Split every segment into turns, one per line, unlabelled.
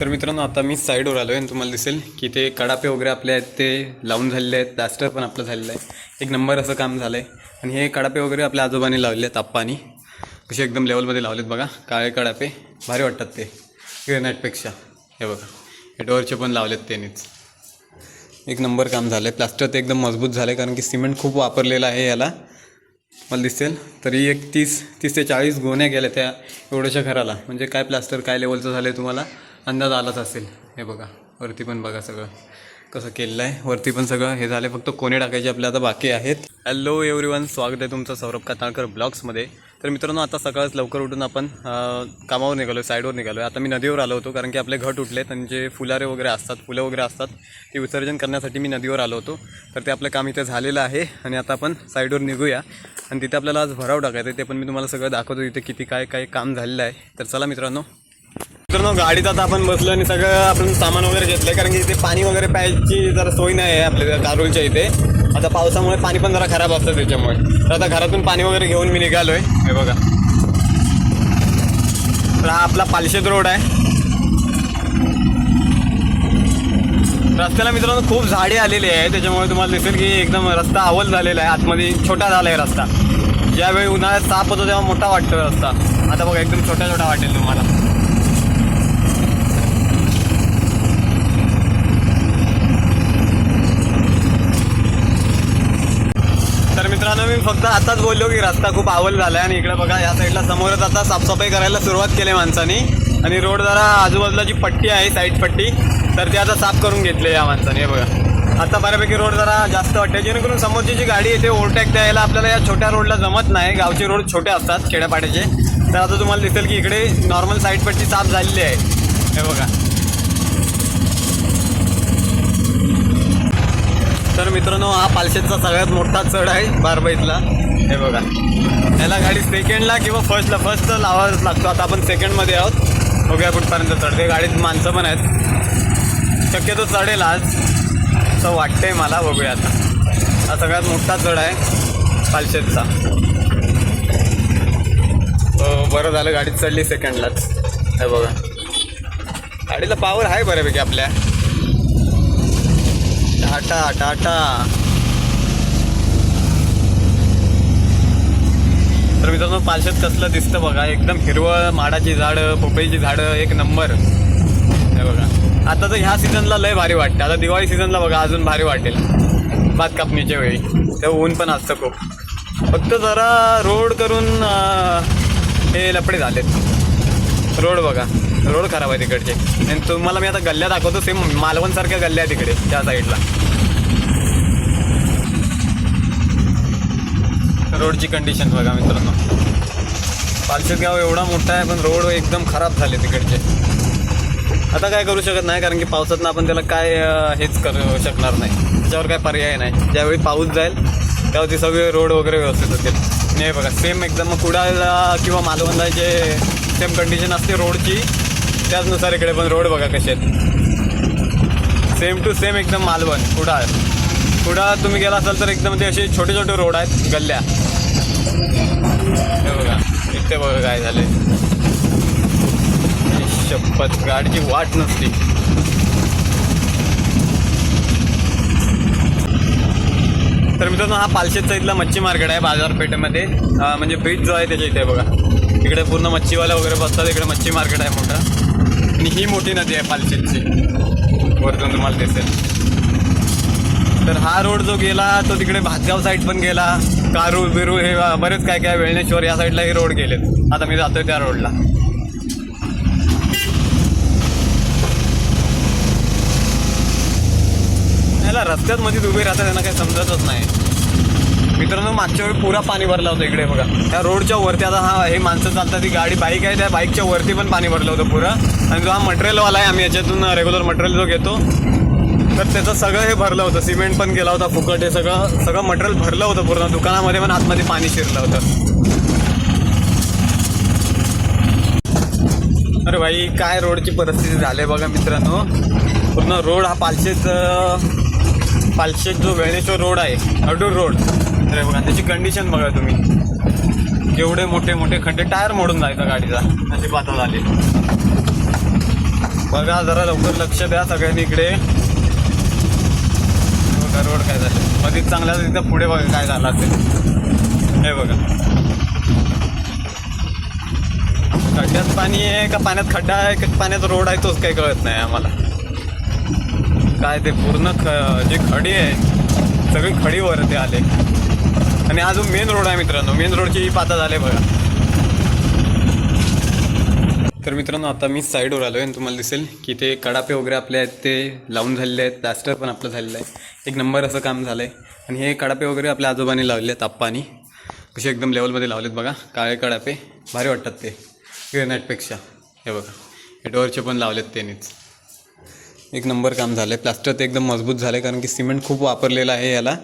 तर मित्रांनो आता मी साईडवर आलो आहे आणि तुम्हाला दिसेल की ते कडापे वगैरे आपले आहेत ते लावून झालेले आहेत. प्लास्टर पण आपलं झालेलं आहे. एक नंबर असं काम झालं आहे आणि हे कडापे वगैरे आपल्या आजोबाने लावले आहेत आप्पानी. कसे एकदम लेवलमध्ये लावलेत बघा. काळे कडापे भारी वाटतात ते. ग्रेनाईटपेक्षा हे बघा. हे डोअरचे पण लावलेत त्यांनीच. एक नंबर काम झालं आहे प्लास्टर ते एकदम मजबूत झालं आहे कारण की सिमेंट खूप वापरलेलं आहे याला. मला दिसेल. तरी एक तीस तीस ते चाळीस गोण्या गेल्या त्या एवढ्याशा घराला. म्हणजे काय प्लास्टर काय लेवलचं झालं आहे तुम्हाला? अंदाज आलाच असेल. हे बघा वरती पण बघा सगळं कसं केलेलं आहे. वरती पण सगळं हे झालं फक्त कोणी टाकायचे आपले आता बाकी आहेत. हॅलो एव्हरीवन स्वागत आहे तुमचं सौरभ काताळकर ब्लॉग्समध्ये. तर मित्रांनो आता सकाळच लवकर उठून आपण कामावर निघालो साईडवर निघालो आहे आता मी नदीवर आलो होतो कारण की आपले घट उठले त्यांचे फुलारे वगैरे असतात फुलं वगैरे असतात ते विसर्जन करण्यासाठी मी नदीवर आलो होतो. तर ते आपलं काम इथे झालेलं आहे आणि आता आपण साईडवर निघूया. आणि तिथे आपल्याला आज भराव टाकायचं आहे ते पण मी तुम्हाला सगळं दाखवतो इथे किती काय काय काम झालेलं आहे. तर चला मित्रांनो मित्रांनो गाडीत आता आपण बसलो आणि सगळं आपण सामान वगैरे घेतलंय कारण की इथे पाणी वगैरे प्यायची जरा सोय नाही आहे आपल्या कारोलच्या इथे. आता पावसामुळे पाणी पण जरा खराब असतं त्याच्यामुळे. तर आता घरातून पाणी वगैरे घेऊन मी निघालोय. हे बघा. तर हा आपला पालशेत रोड आहे. रस्त्याला मित्रांनो खूप झाडे आलेली आहे त्याच्यामुळे तुम्हाला दिसेल की एकदम रस्ता अवल झालेला आहे. आतमध्ये छोटा झाला आहे रस्ता. ज्यावेळी उन्हाळ्यात ताप होतो तेव्हा मोठा वाटतो रस्ता. आता बघा एकदम छोटा छोटा वाटेल तुम्हाला तर मी फक्त आताच बोललो की रस्ता खूप आवल झाला आहे आणि इकडे बघा या साईडला समोरच आता साफसफाई करायला सुरुवात केली माणसानी. आणि रोड जरा आजूबाजूला जी पट्टी आहे साईड पट्टी तर ती आता साफ करून घेतली या माणसाने हे बघा. आता बऱ्यापैकी रोड जरा जास्त वाटते जेणेकरून समोरची जी गाडी येते ओव्हरटॅक द्यायला आपल्याला या छोट्या रोडला जमत नाही. गावचे रोड छोटे असतात खेड्यापाड्याचे. तर आता तुम्हाला दिसेल की इकडे नॉर्मल साईड पट्टी साफ झालेली आहे. हे बघा. मित्रांनो हा पालशेतचा सगळ्यात मोठा चढ आहे बारबाईतला हे बघा. याला गाडी सेकंडला किंवा फर्स्टला फर्स्ट लावावाच लागतो. आता आपण सेकंडमध्ये आहोत. बघूया कुठपर्यंत चढते. गाडीत माणसं पण आहेत. शक्यतो चढेल आज. असं वाटतंय मला. बघूया आता. हा सगळ्यात मोठा चढ आहे पालशेतचा. हो बरं झालं. गाडीत चढली सेकंडलाच हे बघा. गाडीला पावर आहे बऱ्यापैकी आपल्या. टाटा टाटा. तर मित्रांनो पालशेत कसलं दिसतं बघा. एकदम हिरवळ माडाची झाडं पोपईची झाडं एक नंबर. हे बघा. आता तर ह्या सीझनला लय भारी वाटते. आता दिवाळी सीझनला बघा अजून भारी वाटेल. भात कापणीच्या वेळी. तेव्हा ऊन पण असतं खूप. फक्त जरा रोड करून हे लपडे झालेत. रोड बघा रोड खराब आहे तिकडचे. आणि तुम्हाला मी आता गल्ल्या दाखवतो सेम मालवणसारख्या गल्ल्या आहे तिकडे त्या साईडला रोडची कंडिशन बघा मित्रांनो. पालशेत गाव एवढा मोठा आहे पण रोड एकदम खराब झाले तिकडचे. आता काय करू शकत नाही कारण की पावसातनं आपण त्याला काय हेच करू शकणार नाही. त्याच्यावर काय पर्याय नाही. ज्यावेळी पाऊस जाईल तेव्हा ते सगळे रोड वगैरे व्यवस्थित होतील. नाही बघा सेम एकदम कुडाळला किंवा मालवणला जे सेम कंडिशन असते रोडची. त्याचनुसार इकडे पण रोड बघा कसे आहेत. सेम टू सेम एकदम मालवण कुडाळ. कुडाळ तुम्ही गेला असाल तर एकदम ते असे छोटे छोटे रोड आहेत गल्ल्या. हे बघा इथे बघा काय झाले शपथ गाडीची वाट नसती. तर मित्रांनो हा पालशेत साईडला मच्छी मार्केट आहे बाजारपेठेमध्ये. म्हणजे ब्रिज जो आहे त्याच्या इथे बघा. इकडे पूर्ण मच्छीवाले वगैरे बसतात इकडे मच्छी मार्केट आहे मोठं. आणि ही मोठी नदी आहे पालशेतची वरतून तुम्हाला दिसेल. तर हा रोड जो गेला तो तिकडे भातगाव साईड पण गेला. कारू बिरू हे बरेच काय काय वेळणेश्वर या साईडला हे रोड गेलेत. आता मी जातोय त्या रोडला याला रस्त्यात मध्ये उभे राहतात त्यांना काही समजतच नाही. मित्रांनो मागच्या वेळी पुरा पाणी भरलं होतं इकडे बघा. त्या रोडच्या वरती आता हा हे माणसं चालतात ती गाडी बाईक आहे त्या बाईकच्या वरती पण पाणी भरलं होतं पुरा. आणि जो हा मटेरियलवाला आहे आम्ही याच्यातून रेग्युलर मटेरियल जो घेतो तर त्याचं सगळं हे भरलं होतं. सिमेंट पण केला होता फुकट हे सगळं सगळं मटेरियल भरलं होतं पूर्ण. दुकानामध्ये पण आतमध्ये पाणी शिरलं होतं. अरे भाई काय रोडची परिस्थिती झाली बघा मित्रांनो. पूर्ण रोड हा पालशेच पालशेत जो वेळेश्वर रोड आहे अडूर रोड. अरे बघा त्याची कंडिशन बघा तुम्ही. केवढे मोठे मोठे खड्डे टायर मोडून जायचा गाडीचा अशी पातळ झाली. बघा जरा लवकर लक्ष द्या सगळ्यांनी इकडे. रोड काय झालं. मध्येच चांगला तिथं पुढे बघा काय झालं असेल. हे बघा. खड्ड्यात पाणी आहे का पाण्यात खड्डा आहे का? पाण्यात रोड आहे तोच काही कळत नाही आम्हाला. काय ते पूर्ण ख जी खडी आहे सगळी खडी वरती आले. आणि अजून मेन रोड आहे मित्रांनो मेन रोडची पाता झाले बघा. तर मित्रांनो आता मी साईडवर आलो आहे आणि तुम्हाला दिसेल की ते कडापे वगैरे आपले आहेत ते लावून झालेले आहेत प्लास्टर पण आपलं झालेलं आहे. एक नंबर असं काम झालं आहे आणि हे कडापे वगैरे आपल्या आजोबांनी लावले आहेत आप्पानी. कसे एकदम लेवलमध्ये लावलेत बघा काळे कडापे. भारी वाटतात ते ग्रेनाईटपेक्षा हे बघा हे डोअरचे पण लावलेत त्यांनीच. एक नंबर काम झालं आहे प्लास्टर ते एकदम मजबूत झालं आहे कारण की सिमेंट खूप वापरलेलं आहे याला.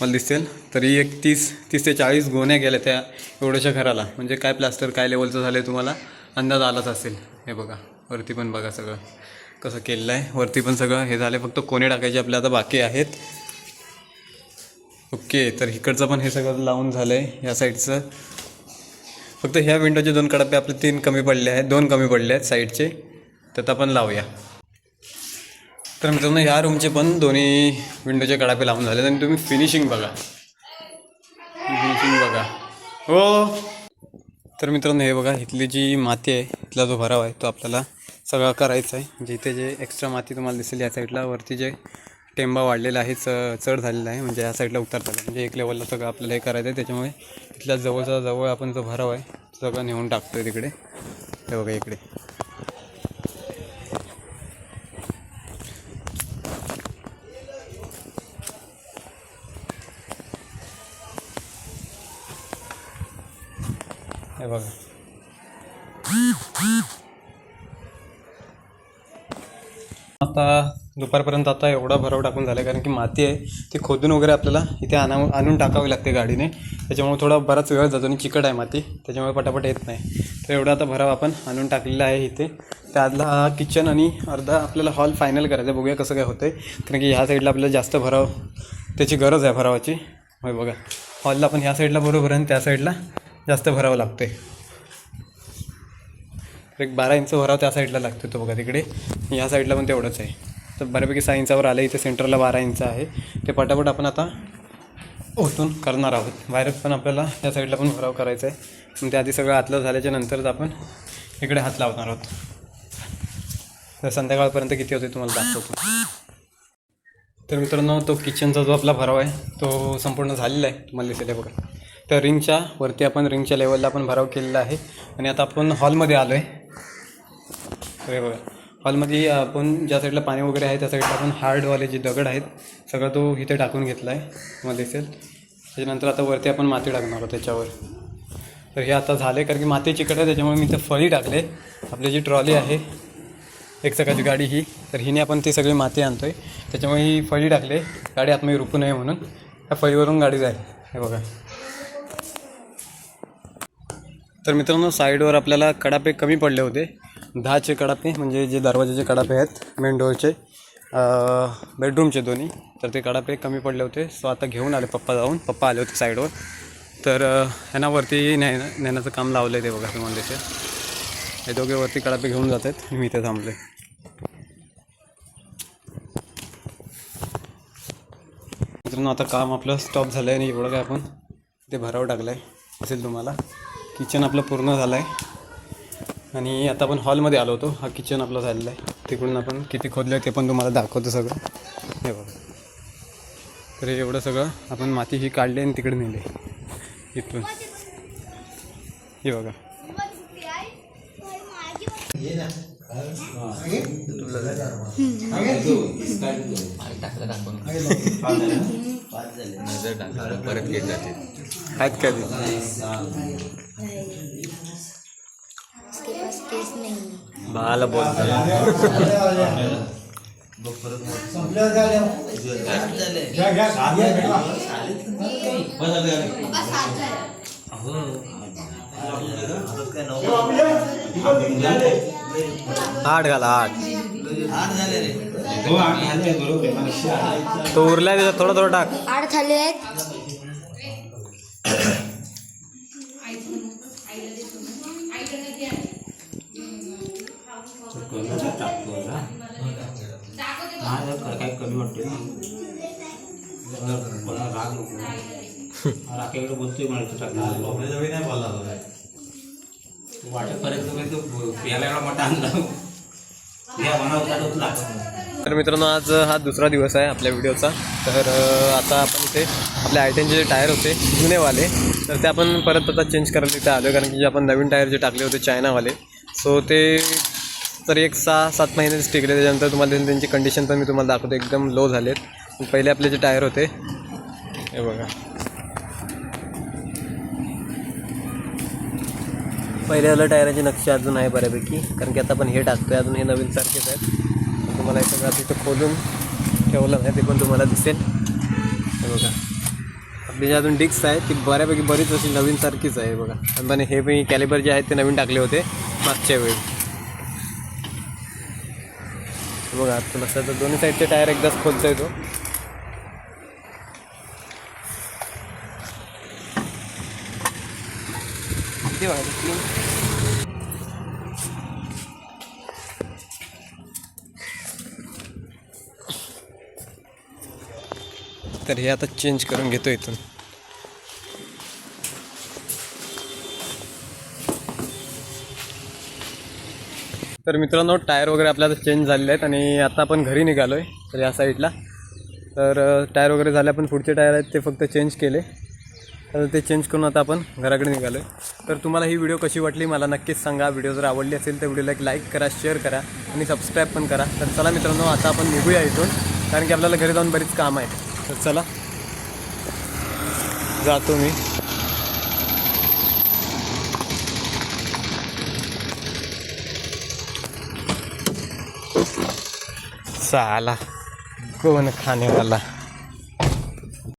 मला दिसेल. तरी एक तीस तीस ते चाळीस गोण्या गेल्या त्या एवढ्याशा घराला. म्हणजे काय प्लास्टर काय लेवलचं झालं आहे तुम्हाला? अंदाज आलाच असेल. हे बघा. वरती पण बघा सगळं. कसं केलेलं आहे वरती पण सगळं. हे झालं फक्त कोणे टाकायचे आपल्या आता बाकी आहेत. ओके. तर इकडचं पण हे सगळं लावून झालं आहे या साईडचं फक्त ह्या विंडोचे दोन कडापे आपले तीन कमी पडले आहेत. दोन कमी पडले आहेत साईडचे तर आपण लावूया. तर मित्रांनो ह्या रूमचे पण दोन्ही विंडोचे कडापे लावून झाले आणि तुम्ही फिनिशिंग बघा. फिनिशिंग बघा. हो. तर मित्रांनो हे बघा इथली जी माती आहे इथला जो भराव आहे तो आपल्याला सगळा करायचा आहे म्हणजे इथे जे एक्स्ट्रा माती तुम्हाला दिसेल या साईडला वरती जे टेंबा वाढलेला आहे च चढ झालेला आहे म्हणजे या साईडला उतरता आलं म्हणजे एक लेवलला सगळं आपल्याला हे करायचं आहे त्याच्यामुळे इथल्या जवळचा जवळ आपण जो भराव आहे तो सगळं नेऊन टाकतो आहे तिकडे. हे बघा इकडे. हे बघा. आता दुपारपर्यंत आता एवढा भराव टाकून झाला कारण की माती आहे ती खोदून वगैरे आपल्याला इथे आणा आणून टाकावी लागते गाडीने. त्याच्यामुळे थोडा बराच वेळ जातो आणि चिकट आहे माती त्याच्यामुळे पटापट येत नाही. तर एवढा आता भराव आपण आणून टाकलेला आहे इथे. त्यातला हा किचन आणि अर्धा आपल्याला हॉल फायनल करायचा आहे. बघूया कसं काय होतं कारण की ह्या साईडला आपल्याला जास्त भराव त्याची गरज आहे भरावाची. होय बघा. हॉलला आपण ह्या साईडला बरोबर आहे आणि त्या साईडला जास्त भरावं लागते तर एक बारा इंच भराव त्या साईडला लागतो तो बघा तिकडे. या साईडला पण तेवढंच आहे. तर बऱ्यापैकी सहा इंचावर आलं इथे सेंटरला बारा इंच आहे. ते पटापट आपण आता ओतून करणार आहोत. बाहेर पण आपल्याला या साईडला पण भराव करायचा आहे पण त्याआधी सगळं आतलं झाल्याच्या नंतरच आपण इकडे हात लावणार आहोत. तर संध्याकाळपर्यंत किती होते तुम्हाला दाखवतो. तर मित्रांनो तो किचनचा जो आपला भराव आहे तो संपूर्ण झालेला आहे. तुम्हाला दिसेल बघा. तर रिंगच्या वरती आपण रिंगच्या लेवलला आपण भराव केलेला आहे. आणि आता आपण हॉलमध्ये आलो आहे बघा हॉलमध्ये आपण ज्या साईडला पाणी वगैरे आहे त्या साईडला आपण हार्डवाले जे दगड आहेत सगळं तो इथे टाकून घेतला आहे तुम्हाला दिसेल. त्याच्यानंतर आता वरती आपण माती टाकणार आहोत त्याच्यावर. तर हे आता झाले कारण की माती चिकट आहे त्याच्यामुळे मी इथं फळी टाकले. आपली जी ट्रॉली आहे एक सकाळची गाडी ही तर हिने आपण ती सगळी माती आणतो आहे त्याच्यामुळे ही फळी टाकले. गाडी आतमध्ये रुकू नये म्हणून. त्या फळीवरून गाडी जाईल. हे बघा. तर मित्रांनो साईडवर आपल्याला कडापे कमी पडले होते. दहाचे कडापे म्हणजे जे दरवाजाचे कडापे आहेत मेन डोअरचे बेडरूमचे दोन्ही तर ते कडापे कमी पडले होते. सो आता घेऊन आले पप्पा जाऊन. पप्पा आले होते साईडवर. तर ह्यांना वरती ने नेण्याचं काम लावलं आहे ते बघा तुम्हाला त्याचे हे दोघे वरती कडापे घेऊन जात आहेत. मी इथे थांबले मित्रांनो आता काम आपलं स्टॉप झालं आहे आणि एवढं काय आपण ते भरावं टाकलं आहे असेल तुम्हाला. किचन आपलं पूर्ण झालं आहे आणि आता आपण हॉलमध्ये आलो होतो. हा किचन आपला झालेला आहे. तिकडून आपण किती खोदलं ते पण तुम्हाला दाखवतो सगळं. हे बघा. तर हे एवढं सगळं आपण माती ही काढली आणि तिकडे नेले. इथून. हे बघा.
परत घेत जाते.
आहेत काय?
उसके पास केस नहीं है।
बाळाला बोल आठ घाला आठ तो उरला थोडं थोडं टाक
आठ झाले आहेत
कमी वाटते. ना राग नको. राखेकडे बोलतोय मला इथं टाकणार वाटेपर्यंत काही तो प्यायला एवढा मोठा आणला. या मनावर उचला
तर मित्रांनो आज हा दुसरा दिवस आहे आपल्या व्हिडिओचा. तर आता आपण इथे आपल्या आयटेनचे जे टायर होते जुनेवाले तर ते आपण परत आता चेंज करायला इथे आलो कारण की जे आपण नवीन टायर जे टाकले होते चायनावाले सो ते तर एक सहा सात महिनेच टिकले त्याच्यानंतर तुम्हाला त्यांची- त्यांची कंडिशन पण मी तुम्हाला दाखवतो. एकदम लो झालेत. पहिले आपले जे टायर होते हे बघा. पहिल्याला टायराची नक्षी अजून आहे बऱ्यापैकी कारण की आता आपण हे टाकतोय. अजून हे नवीन सारखेच आहेत. तुम्हाला हे सगळं तिथं खोलून ठेवलं नाही ते पण तुम्हाला दिसेल. हे बघा. आपली जी अजून डिक्स आहे ती बऱ्यापैकी बरीच अशी नवीन सारखीच आहे बघा. आणि हे मी कॅलिबर जे आहेत ते नवीन टाकले होते मागच्या वेळी हे बघा आता लक्षात तर दोन्ही साईडचे टायर एकदाच खोलता येतो किती बघा तर हे आता चेंज करून घेतो इथून. तर मित्रांनो टायर वगैरे आपल्या आता चेंज झालेले आहेत आणि आता आपण घरी निघालो आहे तर या साईडला तर टायर वगैरे झाले आपण पुढचे टायर आहेत ते फक्त चेंज केले. तर ते चेंज करून आता आपण घराकडे निघालो आहे तर तुम्हाला ही व्हिडिओ कशी वाटली मला नक्कीच सांगा. व्हिडिओ जर आवडली असेल तर व्हिडिओला एक लाईक करा शेअर करा आणि सबस्क्राईब पण करा. तर चला मित्रांनो आता आपण निघूया इथून. कारण की आपल्याला घरी जाऊन बरीच काम आहे तर चला. जातो मी. साला. कोण खाने वाला